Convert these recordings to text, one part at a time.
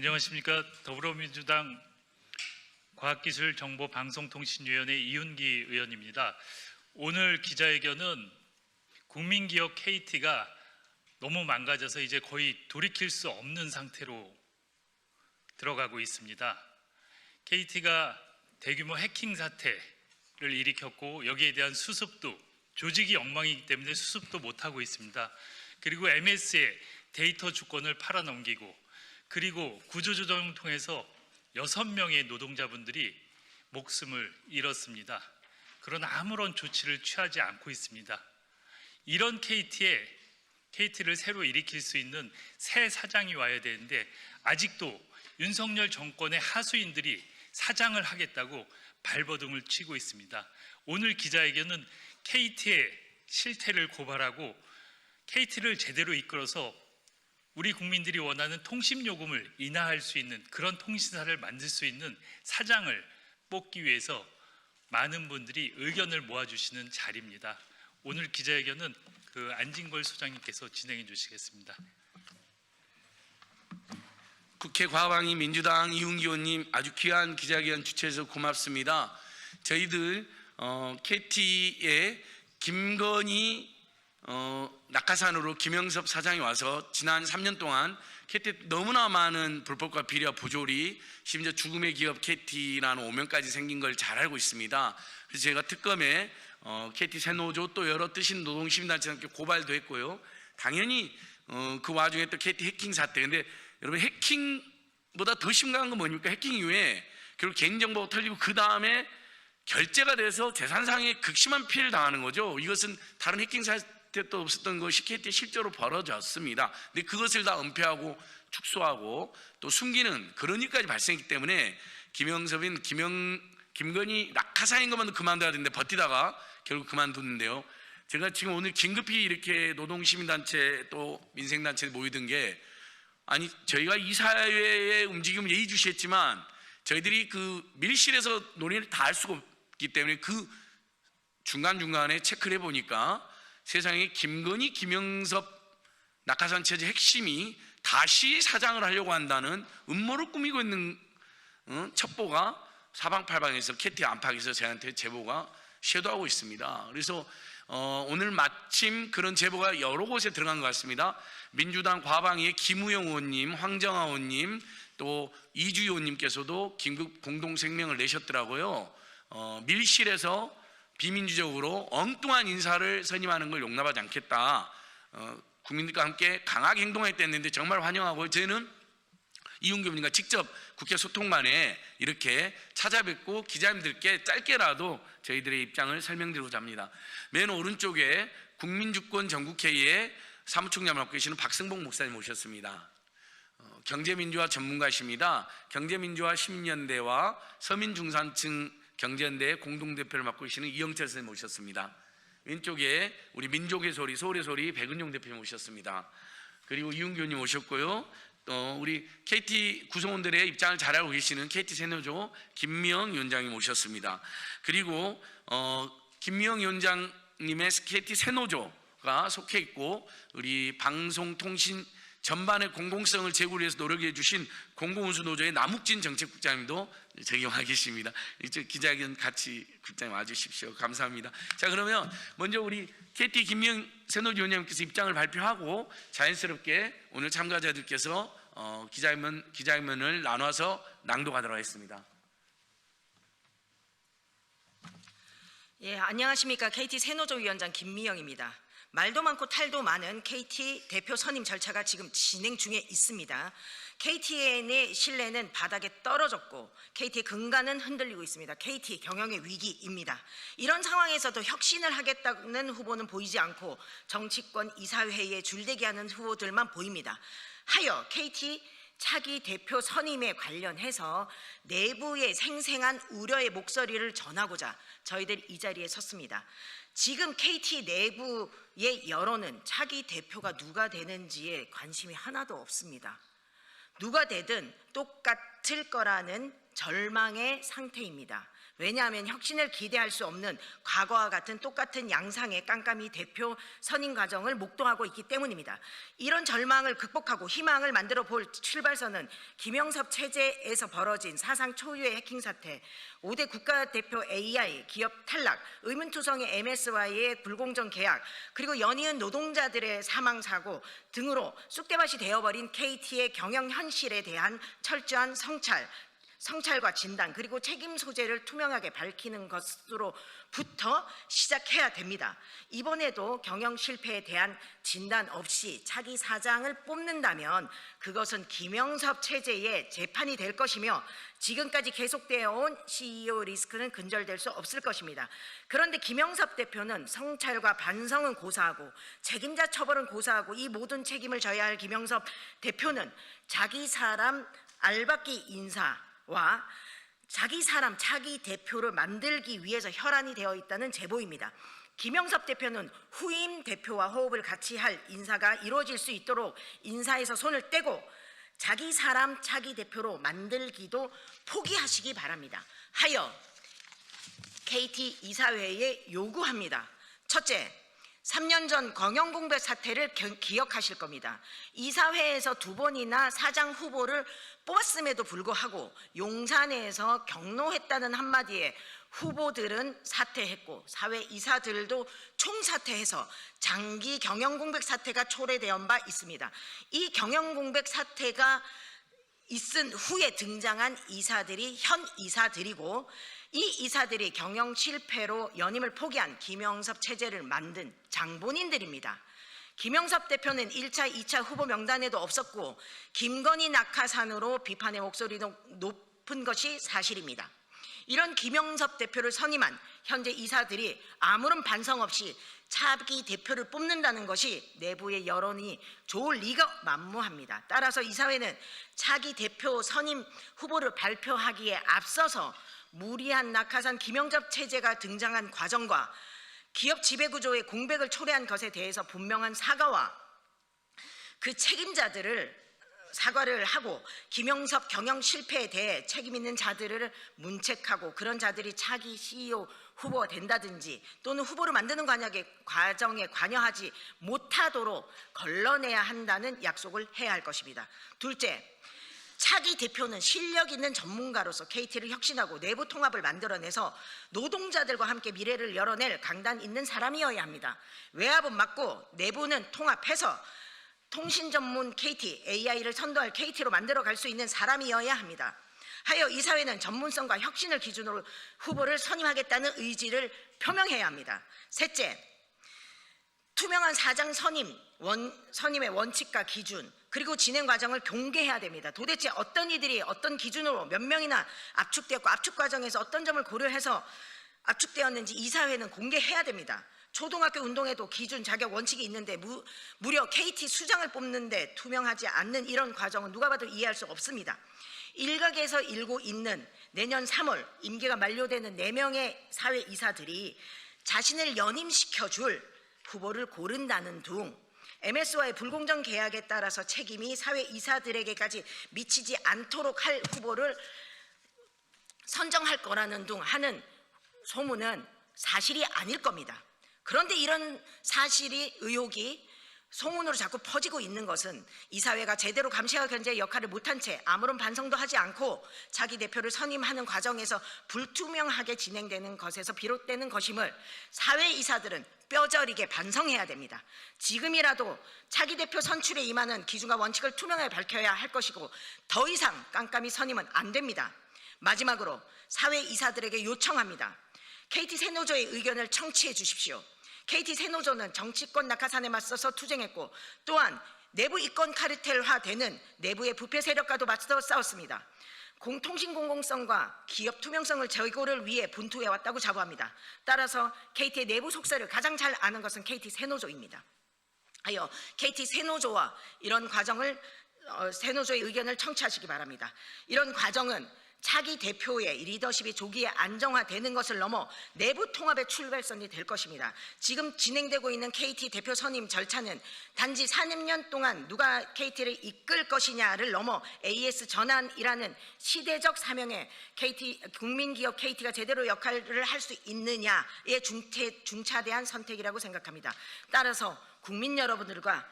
안녕하십니까 더불어민주당 과학기술정보방송통신위원회 이윤기 의원입니다. 오늘 기자회견은 국민기업 KT가 너무 망가져서 이제 거의 돌이킬 수 없는 상태로 들어가고 있습니다. KT가 대규모 해킹 사태를 일으켰고 여기에 대한 수습도 조직이 엉망이기 때문에 수습도 못 하고 있습니다. 그리고 MS의 데이터 주권을 팔아넘기고 그리고 구조조정을 통해서 여섯 명의 노동자분들이 목숨을 잃었습니다. 그러나 아무런 조치를 취하지 않고 있습니다. 이런 KT에 KT를 새로 일으킬 수 있는 새 사장이 와야 되는데 아직도 윤석열 정권의 하수인들이 사장을 하겠다고 발버둥을 치고 있습니다. 오늘 기자회견은 KT의 실태를 고발하고 KT를 제대로 이끌어서 우리 국민들이 원하는 통신 요금을 인하할 수 있는 그런 통신사를 만들 수 있는 사장을 뽑기 위해서 많은 분들이 의견을 모아주시는 자리입니다. 오늘 기자회견은 그 안진걸 소장님께서 진행해 주시겠습니다. 국회 과방위 민주당 이훈기 의원님 아주 귀한 기자회견 주최해서 고맙습니다. 저희들 어, KT의 김건희 어, 낙하산으로 김영섭 사장이 와서 지난 3년 동안 KT 너무나 많은 불법과 비리와 부조리 심지어 죽음의 기업 KT라는 오명까지 생긴 걸 잘 알고 있습니다. 그래서 제가 특검에 어, KT 새노조 또 여러 뜻있는 노동시민단체한테 고발도 했고요. 당연히 어, 그 와중에 또 KT 해킹 사태. 근데 여러분 해킹보다 더 심각한 건 뭡니까? 해킹 이후에 결국 개인정보가 털리고 그 다음에 결제가 돼서 재산상의 극심한 피해를 당하는 거죠. 이것은 다른 해킹 사태 도 없었던 것이 KT에 실제로 벌어졌습니다. 근데 그것을 다 은폐하고 축소하고 또 숨기는 그런 일까지 발생했기 때문에 김영섭인 김영 김건희 낙하사인 것만 그만둬야 되는데 버티다가 결국 그만뒀는데요. 제가 지금 오늘 긴급히 이렇게 노동시민단체 또 민생단체 모이던 게 아니 저희가 이 사회의 움직임을 예의주시했지만 저희들이 그 밀실에서 논의를 다 할 수가 없기 때문에 그 중간중간에 체크를 해보니까 세상에 김건희, 김영섭 낙하산 체제 핵심이 다시 사장을 하려고 한다는 음모를 꾸미고 있는 어, 첩보가 사방팔방에서 캐티 안팎에서 저한테 제보가 쇄도하고 있습니다. 그래서 어, 오늘 마침 그런 제보가 여러 곳에 들어간 것 같습니다. 민주당 과방위의 김우영 의원님, 황정아 의원님, 또 이주희 의원님께서도 긴급 공동声明을 내셨더라고요. 어, 밀실에서 비민주적으로 엉뚱한 인사를 선임하는 걸 용납하지 않겠다. 어, 국민들과 함께 강하게 행동했다는데 정말 환영하고 저희는 이훈기 의원님과 직접 국회 소통만에 이렇게 찾아뵙고 기자님들께 짧게라도 저희들의 입장을 설명드리고자 합니다. 맨 오른쪽에 국민주권 전국회의에 사무총장을 맡고 계시는 박승복 목사님 모셨습니다. 어, 경제민주화 전문가십니다. 경제민주화 10년대와 서민중산층 경제연대 공동대표를 맡고 계시는 이영철 선생님 모셨습니다. 왼쪽에 우리 민족의 소리, 서울의 소리 백은용 대표님 모셨습니다. 그리고 의원님 오셨고요. 또 우리 KT 구성원들의 입장을 잘 알고 계시는 KT 세노조 김미영 위원장님 오셨습니다. 그리고 어, 김미영 위원장님의 KT 세노조가 속해 있고 우리 방송통신 전반의 공공성을 제고를 위해서 노력해 주신 공공운수노조의 남욱진 정책국장님도 와 계십니다. 이쪽 기자회견 같이 국장님 와주십시오. 감사합니다. 자 그러면 먼저 우리 KT 김명 새노조 위원장님께서 입장을 발표하고 자연스럽게 오늘 참가자들께서 어, 기자회견, 기자회견을 나눠서 낭독하도록 하겠습니다. 예, 안녕하십니까. KT 새노조 위원장 김미영입니다. 말도 많고 탈도 많은 KT 대표 선임 절차가 지금 진행 중에 있습니다. KTN의 신뢰는 바닥에 떨어졌고 KT의 근간은 흔들리고 있습니다. KT 경영의 위기입니다. 이런 상황에서도 혁신을 하겠다는 후보는 보이지 않고 정치권 이사회에 줄대기하는 후보들만 보입니다. 하여 KT 차기 대표 선임에 관련해서 내부의 생생한 우려의 목소리를 전하고자 저희들 이 자리에 섰습니다. 지금 KT 내부의 여론은 차기 대표가 누가 되는지에 관심이 하나도 없습니다. 누가 되든 똑같 같을 거라는 절망의 상태입니다. 왜냐하면 혁신을 기대할 수 없는 과거와 같은 똑같은 양상의 깜깜이 대표 선임 과정을 목도하고 있기 때문입니다. 이런 절망을 극복하고 희망을 만들어 볼 출발선은 김영섭 체제에서 벌어진 사상 초유의 해킹 사태, 5대 국가대표 AI, 기업 탈락, 의문투성의 MS와의 불공정 계약, 그리고 연이은 노동자들의 사망 사고 등으로 쑥대밭이 되어버린 KT의 경영 현실에 대한 철저한 성찰, 성찰과 진단 그리고 책임 소재를 투명하게 밝히는 것으로부터 시작해야 됩니다. 이번에도 경영 실패에 대한 진단 없이 차기 사장을 뽑는다면 그것은 김영섭 체제의 재판이 될 것이며 지금까지 계속되어 온 CEO 리스크는 근절될 수 없을 것입니다. 그런데 김영섭 대표는 성찰과 반성은 고사하고 책임자 처벌은 고사하고 이 모든 책임을 져야 할 김영섭 대표는 자기 사람 알박기 인사 와 자기 사람, 자기 대표를 만들기 위해서 혈안이 되어 있다는 제보입니다. 김영섭 대표는 후임 대표와 호흡을 같이 할 인사가 이루어질 수 있도록 인사에서 손을 떼고 자기 사람, 자기 대표로 만들기도 포기하시기 바랍니다. 하여 KT 이사회에 요구합니다. 첫째, 3년 전 경영공백 사태를 겨- 기억하실 겁니다. 이사회에서 두 번이나 사장 후보를 뽑았음에도 불구하고 용산에서 경로했다는 한마디에 후보들은 사퇴했고 사회 이사들도 총사퇴해서 장기 경영공백 사태가 초래되어 바 있습니다. 이 경영공백 사태가 있은 후에 등장한 이사들이 현 이사들이고 이 이사들이 경영 실패로 연임을 포기한 김영섭 체제를 만든 장본인들입니다. 김영섭 대표는 1차, 2차 후보 명단에도 없었고 김건희 낙하산으로 비판의 목소리도 높은 것이 사실입니다. 이런 김영섭 대표를 선임한 현재 이사들이 아무런 반성 없이 차기 대표를 뽑는다는 것이 내부의 여론이 좋을 리가 만무합니다. 따라서 이사회는 차기 대표 선임 후보를 발표하기에 앞서서 무리한 낙하산 김영섭 체제가 등장한 과정과 기업 지배구조의 공백을 초래한 것에 대해서 분명한 사과와 그 책임자들을 사과를 하고 김영섭 경영 실패에 대해 책임 있는 자들을 문책하고 그런 자들이 차기 CEO 후보가 된다든지 또는 후보를 만드는 과정에 관여하지 못하도록 걸러내야 한다는 약속을 해야 할 것입니다. 둘째, 차기 대표는 실력 있는 전문가로서 KT를 혁신하고 내부 통합을 만들어내서 노동자들과 함께 미래를 열어낼 강단 있는 사람이어야 합니다. 외압은 막고 내부는 통합해서 통신 전문 KT, AI를 선도할 KT로 만들어 갈 수 있는 사람이어야 합니다. 하여 이 사회는 전문성과 혁신을 기준으로 후보를 선임하겠다는 의지를 표명해야 합니다. 셋째, 투명한 사장 선임, 원, 선임의 원칙과 기준, 그리고 진행 과정을 공개해야 됩니다. 도대체 어떤 이들이 어떤 기준으로 몇 명이나 압축되었고 압축 과정에서 어떤 점을 고려해서 압축되었는지 이 사회는 공개해야 됩니다. 초등학교 운동에도 기준, 자격, 원칙이 있는데 무, 무려 KT 수장을 뽑는데 투명하지 않는 이런 과정은 누가 봐도 이해할 수 없습니다. 일각에서 일고 있는 내년 3월 임기가 만료되는 4명의 사회 이사들이 자신을 연임시켜 줄 후보를 고른다는 둥 MS와의 불공정 계약에 따라서 책임이 사회 이사들에게까지 미치지 않도록 할 후보를 선정할 거라는 둥 하는 소문은 사실이 아닐 겁니다. 그런데 이런 사실이 의혹이 소문으로 자꾸 퍼지고 있는 것은 이 사회가 제대로 감시와 견제의 역할을 못한 채 아무런 반성도 하지 않고 자기 대표를 선임하는 과정에서 불투명하게 진행되는 것에서 비롯되는 것임을 사회 이사들은 뼈저리게 반성해야 됩니다. 지금이라도 차기 대표 선출에 임하는 기준과 원칙을 투명하게 밝혀야 할 것이고 더 이상 깜깜이 선임은 안 됩니다. 마지막으로 사회 이사들에게 요청합니다. KT 세노조의 의견을 청취해 주십시오. KT 세노조는 정치권 낙하산에 맞서서 투쟁했고 또한 내부 이권 카르텔화되는 내부의 부패 세력과도 맞서 싸웠습니다. 공통신 공공성과 기업 투명성을 제고를 위해 분투해 왔다고 자부합니다. 따라서 KT의 내부 속세를 가장 잘 아는 것은 KT 세노조입니다. 하여 KT 세노조와 이런 과정을 어, 세노조의 의견을 청취하시기 바랍니다. 이런 과정은 차기 대표의 리더십이 조기에 안정화되는 것을 넘어 내부 통합의 출발선이 될 것입니다. 지금 진행되고 있는 KT 대표 선임 절차는 단지 4년 동안 누가 KT를 이끌 것이냐를 넘어 AS 전환이라는 시대적 사명에 KT 국민기업 KT가 제대로 역할을 할 수 있느냐의 중태, 중차대한 선택이라고 생각합니다. 따라서 국민 여러분들과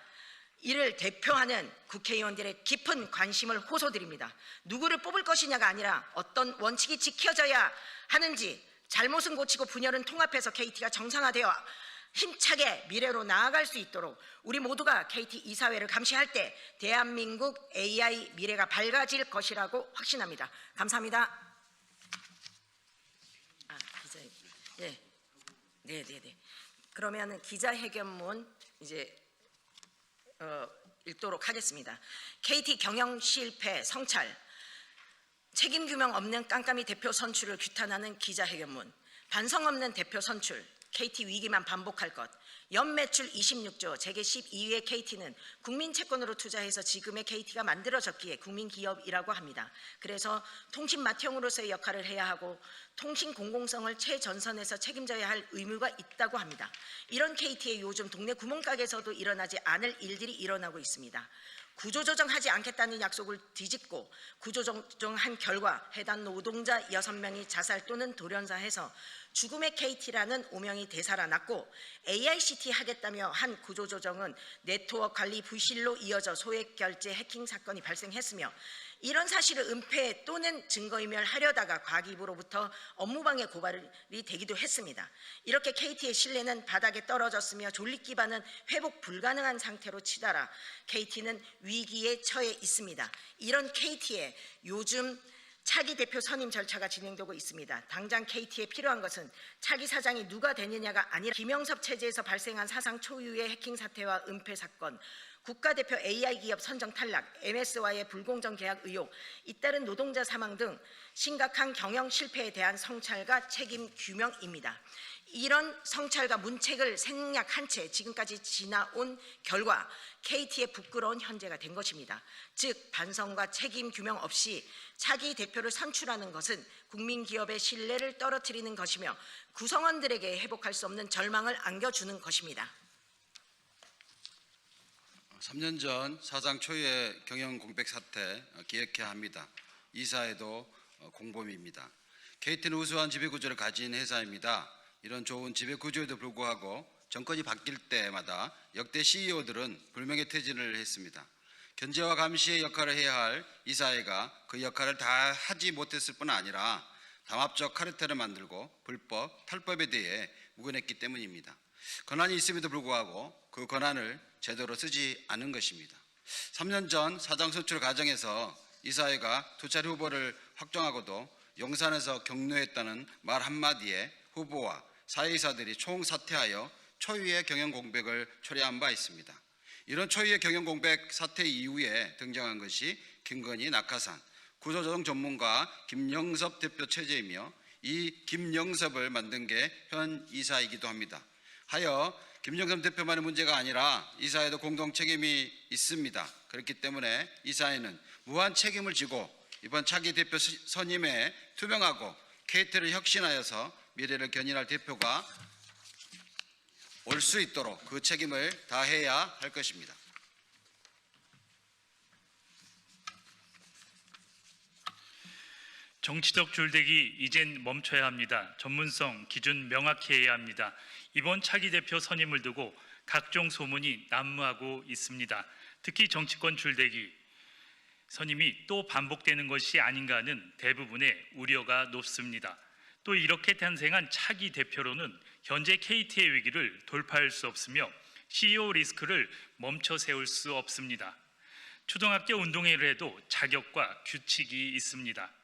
이를 대표하는 국회의원들의 깊은 관심을 호소드립니다. 누구를 뽑을 것이냐가 아니라 어떤 원칙이 지켜져야 하는지 잘못은 고치고 분열은 통합해서 KT가 정상화되어 힘차게 미래로 나아갈 수 있도록 우리 모두가 KT 이사회를 감시할 때 대한민국 AI 미래가 밝아질 것이라고 확신합니다. 감사합니다. 아, 기자, 예, 네, 네, 네. 그러면 기자회견문 이제 어, 읽도록 하겠습니다. KT 경영 실패 성찰. 책임 규명 없는 깜깜이 대표 선출을 규탄하는 기자회견문. 반성 없는 대표 선출. KT 위기만 반복할 것 연매출 26조 재계 12위의 KT는 국민 채권으로 투자해서 지금의 KT가 만들어졌기에 국민 기업이라고 합니다. 그래서 통신 맏형으로서의 역할을 해야 하고 통신 공공성을 최전선에서 책임져야 할 의무가 있다고 합니다. 이런 KT의 요즘 동네 구멍가게에서도 일어나지 않을 일들이 일어나고 있습니다. 구조조정하지 않겠다는 약속을 뒤집고 구조조정한 결과 해당 노동자 6명이 자살 또는 돌연사해서 죽음의 KT라는 오명이 되살아났고 AICT 하겠다며 한 구조조정은 네트워크 관리 부실로 이어져 소액 결제 해킹 사건이 발생했으며 이런 사실을 은폐 또는 증거인멸하려다가 과기부로부터 업무방해 고발이 되기도 했습니다. 이렇게 KT의 신뢰는 바닥에 떨어졌으며 존립 기반은 회복 불가능한 상태로 치달아 KT는 위기에 처해 있습니다. 이런 KT에 요즘 차기 대표 선임 절차가 진행되고 있습니다. 당장 KT에 필요한 것은 차기 사장이 누가 되느냐가 아니라 김영섭 체제에서 발생한 사상 초유의 해킹 사태와 은폐 사건, 국가대표 AI 기업 선정 탈락, MS와의 불공정 계약 의혹, 잇따른 노동자 사망 등 심각한 경영 실패에 대한 성찰과 책임 규명입니다. 이런 성찰과 문책을 생략한 채 지금까지 지나온 결과 KT의 부끄러운 현재가 된 것입니다. 즉 반성과 책임 규명 없이 차기 대표를 선출하는 것은 국민 기업의 신뢰를 떨어뜨리는 것이며 구성원들에게 회복할 수 없는 절망을 안겨주는 것입니다. 3년 전 사장 초유의 경영 공백 사태 어, 기억해야 합니다. 이사에도 어, 공범입니다. KT는 우수한 지배 구조를 가진 회사입니다. 이런 좋은 지배 구조에도 불구하고 정권이 바뀔 때마다 역대 CEO들은 불명예 퇴진을 했습니다. 견제와 감시의 역할을 해야 할 이사회가 그 역할을 다 하지 못했을 뿐 아니라 담합적 카르텔을 만들고 불법, 탈법에 대해 묵인했기 때문입니다. 권한이 있음에도 불구하고 그 권한을 제대로 쓰지 않은 것입니다. 3년 전 사장 선출 과정에서 이 사회가 두 차례 후보를 확정하고도 용산에서 격려했다는 말 한마디에 후보와 사회이사들이 총사퇴하여 초유의 경영 공백을 초래한 바 있습니다. 이런 초유의 경영 공백 사태 이후에 등장한 것이 김건희 낙하산 구조조정 전문가 김영섭 대표 체제이며 이 김영섭을 만든 게 현 이사이기도 합니다. 하여 김영섭 대표만의 문제가 아니라 이사회도 공동 책임이 있습니다. 그렇기 때문에 이사회는 무한 책임을 지고 이번 차기 대표 시- 선임에 투명하고 KT를 혁신하여서 미래를 견인할 대표가 올 수 있도록 그 책임을 다해야 할 것입니다. 정치적 줄대기 이젠 멈춰야 합니다. 전문성 기준 명확히 해야 합니다. 이번 차기 대표 선임을 두고 각종 소문이 난무하고 있습니다. 특히 정치권 줄대기 선임이 또 반복되는 것이 아닌가 하는 대부분의 우려가 높습니다. 또 이렇게 탄생한 차기 대표로는 현재 KT의 위기를 돌파할 수 없으며 CEO 리스크를 멈춰 세울 수 없습니다. 초등학교 운동회를 해도 자격과 규칙이 있습니다.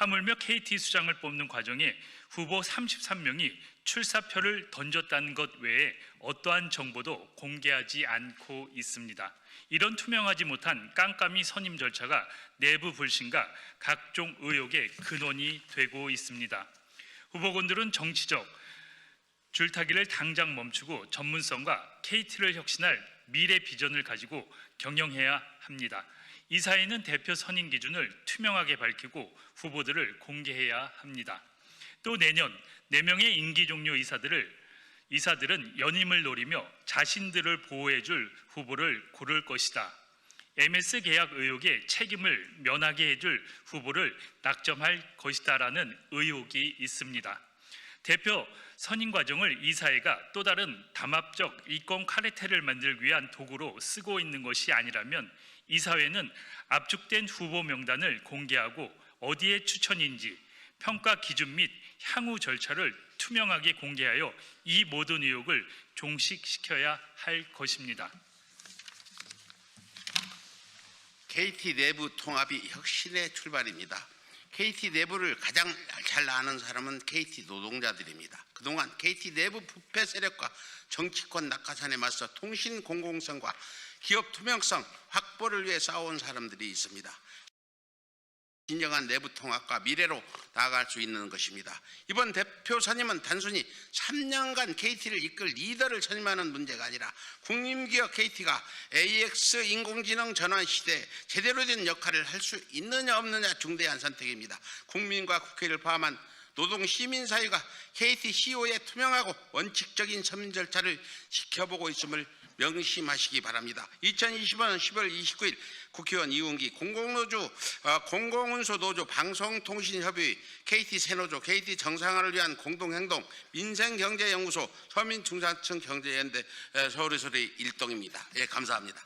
하물며 KT 수장을 뽑는 과정에 후보 33명이 출사표를 던졌다는 것 외에 어떠한 정보도 공개하지 않고 있습니다. 이런 투명하지 못한 깜깜이 선임 절차가 내부 불신과 각종 의혹의 근원이 되고 있습니다. 후보군들은 정치적 줄타기를 당장 멈추고 전문성과 KT를 혁신할 미래 비전을 가지고 경영해야 합니다. 이사회는 대표 선임 기준을 투명하게 밝히고 후보들을 공개해야 합니다. 또 내년 4명의 임기 종료 이사들을 이사들은 연임을 노리며 자신들을 보호해 줄 후보를 고를 것이다. MS 계약 의혹의 책임을 면하게 해줄 후보를 낙점할 것이다라는 의혹이 있습니다. 대표 선임 과정을 이사회가 또 다른 담합적 이권 카르텔을 만들기 위한 도구로 쓰고 있는 것이 아니라면 이 사회는 압축된 후보 명단을 공개하고 어디에 추천인지 평가 기준 및 향후 절차를 투명하게 공개하여 이 모든 의혹을 종식시켜야 할 것입니다. KT 내부 통합이 혁신의 출발입니다. KT 내부를 가장 잘 아는 사람은 KT 노동자들입니다. 그동안 KT 내부 부패 세력과 정치권 낙하산에 맞서 통신 공공성과 기업 투명성 확보를 위해 싸워온 사람들이 있습니다. 진정한 내부 통합과 미래로 나아갈 수 있는 것입니다. 이번 대표 선임은 단순히 3년간 KT를 이끌 리더를 선임하는 문제가 아니라 국민기업 KT가 AX 인공지능 전환 시대에 제대로 된 역할을 할 수 있느냐 없느냐 중대한 선택입니다. 국민과 국회를 포함한 노동 시민 사회가 KT CEO의 투명하고 원칙적인 선임 절차를 지켜보고 있음을 명심하시기 바랍니다. 2025년 10월 29일 국회의원 이웅기 공공노조 어, 공공운수 노조 방송통신협의 KT 새노조 KT 정상화를 위한 공동행동 민생경제연구소 서민중산층 경제연대 에, 서울의 소리 일동입니다. 예, 감사합니다.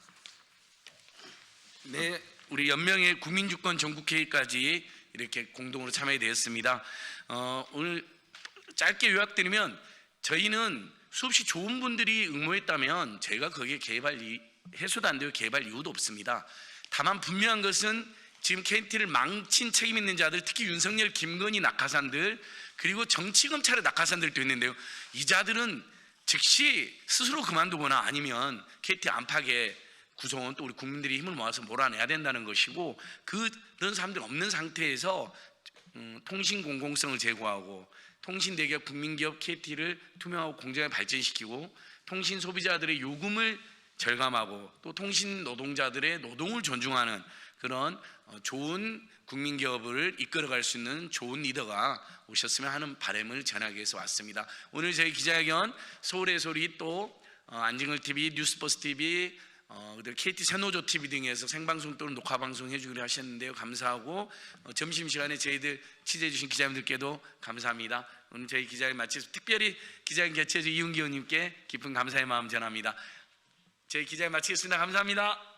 네, 우리 연명의 국민주권 전국회의까지 이렇게 공동으로 참여되었습니다. 어, 오늘 짧게 요약드리면 저희는 수없이 좋은 분들이 응모했다면 저희가 거기에 개입할 이, 해소도 안 되고 개입할 이유도 없습니다. 다만 분명한 것은 지금 KT를 망친 책임 있는 자들, 특히 윤석열, 김건희 낙하산들 그리고 정치 검찰의 낙하산들도 있는데요. 이 자들은 즉시 스스로 그만두거나 아니면 KT 안팎에 구성원 또 우리 국민들이 힘을 모아서 몰아내야 된다는 것이고 그런 사람들 없는 상태에서 음, 통신 공공성을 제고하고 통신 대기업 국민기업 KT를 투명하고 공정하게 발전시키고 통신 소비자들의 요금을 절감하고 또 통신 노동자들의 노동을 존중하는 그런 어, 좋은 국민기업을 이끌어갈 수 있는 좋은 리더가 오셨으면 하는 바람을 전하기 위해서 왔습니다. 오늘 저희 기자회견 서울의 소리 또 어, 안진걸 TV, 뉴스버스 TV, 어, 그다음에 KT 새노조 TV 등에서 생방송 또는 녹화 방송 해주기로 하셨는데요. 감사하고 어, 점심 시간에 저희들 취재해 주신 기자님들께도 감사합니다. 오늘 저희 기자회견 마치서 특별히 기자회견 개최주 이윤기 의원님께 깊은 감사의 마음 전합니다. 저희 기자회견 마치겠습니다. 감사합니다.